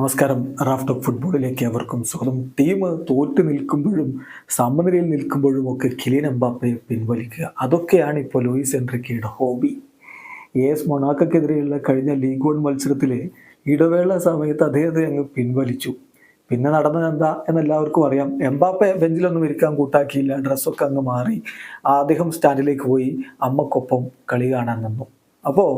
നമസ്കാരം. Raft of ഫുട്ബോളിലേക്ക് അവർക്കും സ്വാഗതം. ടീം തോറ്റു നിൽക്കുമ്പോഴും സമനിലയിൽ നിൽക്കുമ്പോഴും ഒക്കെ കിലിയൻ എംബാപ്പയെ പിൻവലിക്കുക. അതൊക്കെയാണ് ഇപ്പോൾ ലൂയിസ് എൻട്രിക്കയുടെ ഹോബി. എസ് മൊണാക്കെതിരെയുള്ള കഴിഞ്ഞ ലീഗ് വൺ മത്സരത്തിൽ ഇടവേള സമയത്ത് അദ്ദേഹത്തെ അങ്ങ് പിൻവലിച്ചു. പിന്നെ നടന്നത് എന്താ എന്നെല്ലാവർക്കും അറിയാം. എംബാപ്പ ബെഞ്ചിലൊന്നും ഇരിക്കാൻ കൂട്ടാക്കിയില്ല. ഡ്രസ്സൊക്കെ അങ്ങ് മാറി. അദ്ദേഹം സ്റ്റാൻഡിലേക്ക് പോയി അമ്മക്കൊപ്പം കളി കാണാൻ നിന്നു. അപ്പോൾ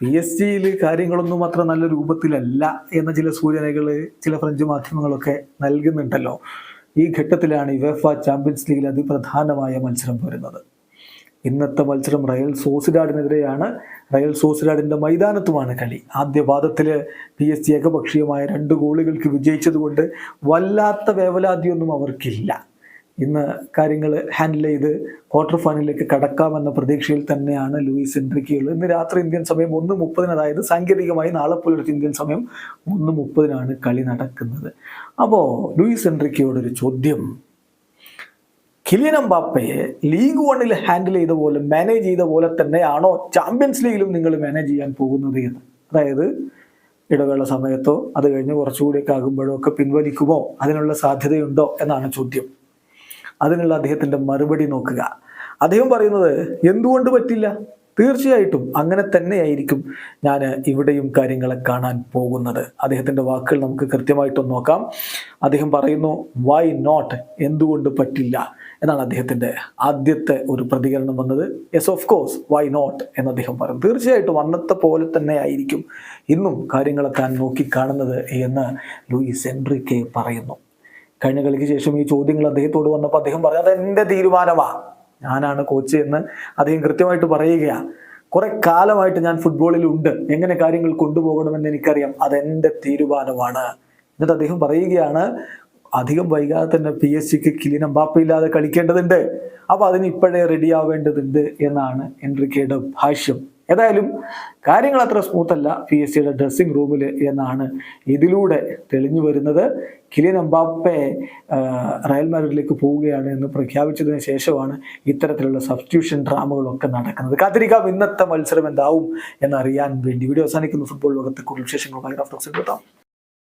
പി എസ് ജിയിൽ കാര്യങ്ങളൊന്നും അത്ര നല്ല രൂപത്തിലല്ല എന്ന ചില സൂചനകൾ ചില ഫ്രഞ്ച് മാധ്യമങ്ങളൊക്കെ നൽകുന്നുണ്ടല്ലോ. ഈ ഘട്ടത്തിലാണ് യുവേഫ ചാമ്പ്യൻസ് ലീഗിൽ അതിപ്രധാനമായ മത്സരം വരുന്നത്. ഇന്നത്തെ മത്സരം റയൽ സോസിഡാഡിനെതിരെയാണ്. റയൽ സോസിഡാഡിന്റെ മൈതാനത്തുമാണ് കളി. ആദ്യ പാദത്തിൽ പി എസ് ജി ഏകപക്ഷീയമായ രണ്ട് ഗോളുകൾക്ക് വിജയിച്ചതുകൊണ്ട് വല്ലാത്ത വേവലാതിയൊന്നും അവർക്കില്ല. ഇന്ന് കാര്യങ്ങൾ ഹാൻഡിൽ ചെയ്ത് ക്വാർട്ടർ ഫൈനലിലേക്ക് കടക്കാമെന്ന പ്രതീക്ഷയിൽ തന്നെയാണ് ലൂയിസ് എൻട്രിക്കുകൾ ഇന്ന് രാത്രി ഇന്ത്യൻ സമയം ഒന്ന് മുപ്പതിന് അതായത് സാങ്കേതികമായി നാളെ പുലർച്ചെ ഇന്ത്യൻ സമയം ഒന്ന് മുപ്പതിനാണ് കളി നടക്കുന്നത്. അപ്പോൾ ലൂയിസ് എൻട്രിക്കയോടൊരു ചോദ്യം. കിലിയൻ ബാപ്പയെ ലീഗ് വണ്ണിൽ ഹാൻഡിൽ ചെയ്ത പോലെ മാനേജ് ചെയ്ത പോലെ തന്നെയാണോ ചാമ്പ്യൻസ് ലീഗിലും നിങ്ങൾ മാനേജ് ചെയ്യാൻ പോകുന്നത് എന്ന്? അതായത് ഇടവേള സമയത്തോ അത് കഴിഞ്ഞ് കുറച്ചുകൂടിയൊക്കെ ആകുമ്പോഴോ ഒക്കെ പിൻവലിക്കുമോ? അതിനുള്ള സാധ്യതയുണ്ടോ? എന്നാണ് ചോദ്യം. അതിനുള്ള അദ്ദേഹത്തിന്റെ മറുപടി നോക്കുക. അദ്ദേഹം പറയുന്നത് എന്തുകൊണ്ട് പറ്റില്ല? തീർച്ചയായിട്ടും അങ്ങനെ തന്നെയായിരിക്കും ഞാൻ ഇവിടെയും കാര്യങ്ങളെ കാണാൻ പോകുന്നത്. അദ്ദേഹത്തിന്റെ വാക്കുകൾ നമുക്ക് കൃത്യമായിട്ടൊന്ന് നോക്കാം. അദ്ദേഹം പറയുന്നു വൈ നോട്ട് എന്തുകൊണ്ട് പറ്റില്ല? എന്നാണ് അദ്ദേഹത്തിന്റെ ആദ്യത്തെ ഒരു പ്രതികരണം വന്നത്. Yes of course why not എന്ന് അദ്ദേഹം പറയും തീർച്ചയായിട്ടും അന്നത്തെ പോലെ തന്നെ ആയിരിക്കും ഇന്നും കാര്യങ്ങളെ താൻ നോക്കിക്കാണുന്നത് എന്ന് ലൂയിസ് എൻട്രിക്കെ പറയുന്നു. കഴിഞ്ഞ കളിക്ക് ശേഷം ഈ ചോദ്യങ്ങൾ അദ്ദേഹത്തോട് വന്നപ്പോൾ അദ്ദേഹം പറഞ്ഞു അത് എന്റെ തീരുമാനമാണ് ഞാനാണ് കോച്ച് എന്ന് അദ്ദേഹം കൃത്യമായിട്ട് പറയുകയാണ് കുറെ കാലമായിട്ട് ഞാൻ ഫുട്ബോളിൽ ഉണ്ട്. എങ്ങനെ കാര്യങ്ങൾ കൊണ്ടുപോകണമെന്ന് എനിക്കറിയാം. അതെന്റെ തീരുമാനമാണ്. എന്നിട്ട് അദ്ദേഹം പറയുകയാണ് അധികം വൈകാതെ തന്നെ പി എസ് സിക്ക് കിലിൻ അമ്പാപ്പയില്ലാതെ കളിക്കേണ്ടതുണ്ട്. അപ്പോൾ അതിന് ഇപ്പോഴേ റെഡി ആവേണ്ടതുണ്ട് എന്നാണ് എൻട്രിക്കയുടെ ഭാഷ്യം. ഏതായാലും കാര്യങ്ങൾ അത്ര സ്മൂത്തല്ല പി എസ് സിയുടെ ഡ്രസ്സിംഗ് റൂമിൽ എന്നാണ് ഇതിലൂടെ തെളിഞ്ഞു വരുന്നത്. കിലിയൻ എംബാപ്പെ റയൽ മാഡ്രിഡിലേക്ക് പോവുകയാണ് എന്ന് പ്രഖ്യാപിച്ചതിന് ശേഷമാണ് ഇത്തരത്തിലുള്ള സബ്സ്റ്റിറ്റ്യൂഷൻ ഡ്രാമകളൊക്കെ നടക്കുന്നത്. കാത്തിരിക്കാം. ഇന്നത്തെ മത്സരം എന്താവും എന്നറിയാൻ വേണ്ടി. വീഡിയോ അവസാനിക്കുന്ന. ഫുട്ബോൾ ലോകത്തെ കൂടുതൽ വിശേഷങ്ങളുമായി ഭയങ്കര